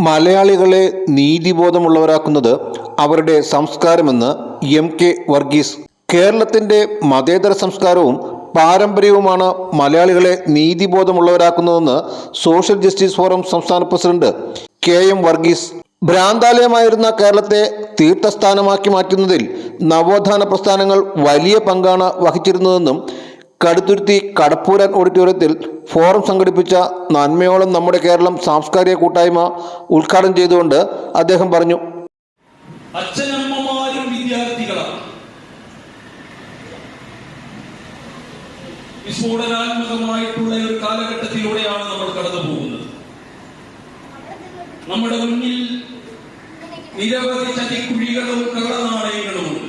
മലയാളികളെ നീതിബോധമുള്ളവരാക്കുന്നത് അവരുടെ സംസ്കാരമെന്ന് M K Varghese. കേരളത്തിന്റെ മതേതര സംസ്കാരവും പാരമ്പര്യവുമാണ് മലയാളികളെ നീതിബോധമുള്ളവരാക്കുന്നതെന്ന് സോഷ്യൽ ജസ്റ്റിസ് ഫോറം സംസ്ഥാന പ്രസിഡന്റ് കെ എം വർഗീസ്. ഭ്രാന്താലയമായിരുന്ന കേരളത്തെ തീർത്ഥസ്ഥാനമാക്കി മാറ്റുന്നതിൽ നവോത്ഥാന പ്രസ്ഥാനങ്ങൾ വലിയ പങ്കാണ് വഹിച്ചിരുന്നതെന്നും കടുത്തുരുത്തി കടപ്പൂരൻ ഓഡിറ്റോറിയത്തിൽ ഫോറം സംഘടിപ്പിച്ച നന്മയോളം നമ്മുടെ കേരളം സാംസ്കാരിക കൂട്ടായ്മ ഉദ്ഘാടനം ചെയ്തുകൊണ്ട് അദ്ദേഹം പറഞ്ഞു. അച്ഛനമ്മമാരും വിസ്ഫോടനാത്മകമായിട്ടുള്ള ഒരു കാലഘട്ടത്തിലൂടെയാണ് നമ്മൾ കടന്നു പോകുന്നത് നമ്മുടെ മുന്നിൽ നിരവധി ചതിക്കുഴികളും കള്ളനാണയങ്ങളുമുണ്ട്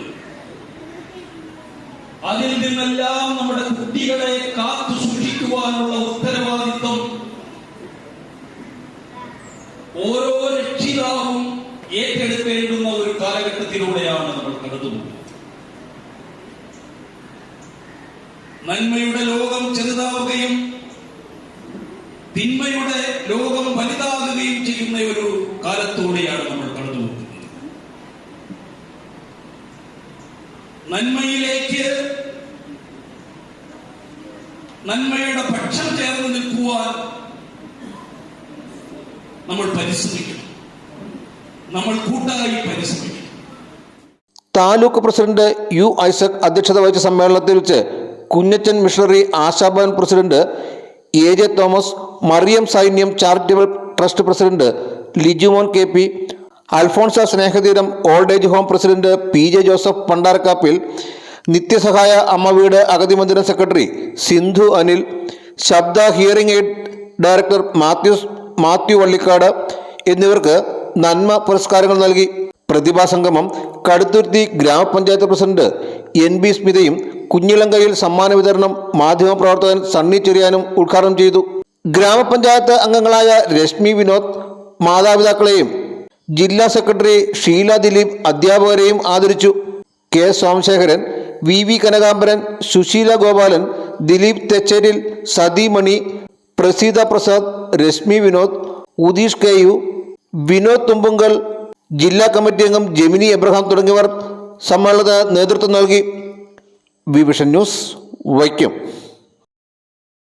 അതിൽ നിന്നെല്ലാം നമ്മുടെ കുട്ടികളെ കാത്തു സൂക്ഷിക്കുവാനുള്ള ഉത്തരവാദിത്വം ഓരോ രക്ഷിതാവും ഏറ്റെടുക്കേണ്ടുന്ന ഒരു കാലഘട്ടത്തിലൂടെയാണ് നമ്മൾ കടന്നുപോകുന്നത്. നന്മയുടെ ലോകം ചെറുതാവുകയും തിന്മയുടെ ലോകം വലുതാകുകയും ചെയ്യുന്ന ഒരു കാലത്തൂടെയാണ് നമ്മൾ കടന്നുപോകുന്നത് നന്മയിലേക്ക് നന്മയുടെ പക്ഷം ചേർന്ന് നിൽക്കുവാൻ നമ്മൾ പരിശ്രമിക്കണം. നമ്മൾ കൂട്ടായി പരിശ്രമിക്കണം. താലൂക്ക് പ്രസിഡന്റ് യു ഐസക് അധ്യക്ഷത വഹിച്ച സമ്മേളനത്തിൽ വെച്ച് Kunjachan missionary Ashabhavan president A J Thomas Mariam Sainyam charitable trust president Lijumon K P Alphonsa Snehatheeram old age home president P J Joseph Pandarkappil നിത്യസഹായ അമ്മ വീട് അഗതി മന്ദിരം secretary Sindhu Anil Shabda hearing aid director Mathews Mathew Vallikkad എന്നിവർക്ക് നന്മ പുരസ്കാരങ്ങൾ നൽകി. പ്രതിഭാ സംഗമം കടുത്തുരുത്തി ഗ്രാമപഞ്ചായത്ത് പ്രസിഡന്റ് എൻ ബി സ്മിതയും കുഞ്ഞിലങ്കയിൽ സമ്മാന വിതരണം മാധ്യമപ്രവർത്തകൻ സണ്ണി ചെറിയാനും ഉദ്ഘാടനം ചെയ്തു. ഗ്രാമപഞ്ചായത്ത് അംഗങ്ങളായ രശ്മി വിനോദ് മാതാപിതാക്കളെയും ജില്ലാ സെക്രട്ടറി ഷീല ദിലീപ് അധ്യാപകരെയും ആദരിച്ചു. K. Somasekharan V. V. Kanakambaran Susheela Gopalan Dileep Thecheril Sathi Mani Praseetha Prasad Reshmi Vinod Udeesh K. U Vinod Thumpunkal ജില്ലാ കമ്മിറ്റി അംഗം ജെമിനി എബ്രഹാം തുടങ്ങിയവർ സമ്മേളനത്തിന് നേതൃത്വം നൽകി. വിവിഷൻ ന്യൂസ് വൈക്കം.